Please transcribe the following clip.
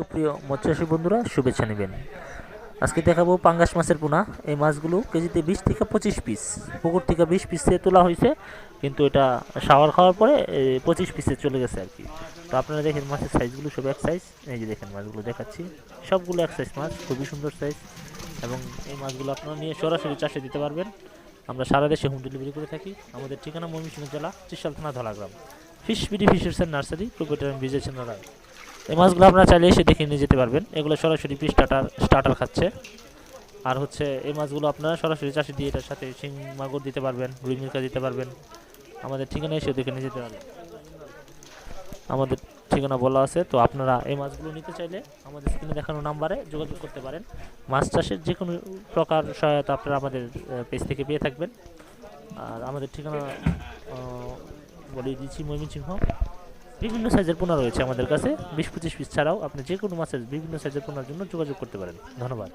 সুপ্রিয় মৎস্যচাষী বন্ধুরা, শুভেচ্ছা নেবেন। আজকে দেখাবো পাঙ্গাস মাছের পোনা। এই মাছগুলো কেজিতে বিশ থেকে পঁচিশ পিস পুকুর থেকে বিশ পিসে তোলা হয়েছে, কিন্তু এটা শাওয়ার খাওয়ার পরে পঁচিশ পিসে চলে গেছে আর কি তো আপনারা দেখেন মাছের সাইজগুলো সব এক সাইজ এই যে দেখেন মাছগুলো দেখাচ্ছি। সবগুলো এক সাইজ মাছ, খুবই সুন্দর সাইজ এবং এই মাছগুলো আপনারা নিয়ে সরাসরি চাষে দিতে পারবেন। আমরা সারা দেশে হোম ডেলিভারি করে থাকি। আমাদের ঠিকানা ময়মনসিংহ জেলা ত্রিশাল থানা Dhalagram. Fish BD fishers and nursery proprietor Bijoy Chandra Roy এই মাছগুলো আপনারা চাইলে এসে দেখে নিয়ে যেতে পারবেন। এগুলো সরাসরি ফিশ স্টার্টার স্টার্টার খাচ্ছে। আর হচ্ছে এই মাছগুলো আপনারা সরাসরি চাষি দিয়ে এটার সাথে শিং মাগুর দিতে পারবেন, রুই মির্কা দিতে পারবেন। আমাদের ঠিকানা এসে দেখে নিয়ে যেতে পারবেন। আমাদের ঠিকানা বলা আছে, তো আপনারা এই মাছগুলো নিতে চাইলে আমাদের স্ক্রিনে দেখানো নাম্বারে যোগাযোগ করতে পারেন। মাছ চাষের যে কোনো প্রকার সহায়তা আপনারা আমাদের পেজ থেকে পেয়ে থাকবেন। আর আমাদের ঠিকানা বলে দিচ্ছি ময়মনসিংহ। বিভিন্ন সাইজের পোনা রয়েছে আমাদের কাছে। বিশ পঁচিশ পিস ছাড়াও আপনি যে কোনো মাছের বিভিন্ন সাইজের পোনার জন্য যোগাযোগ করতে পারেন। ধন্যবাদ।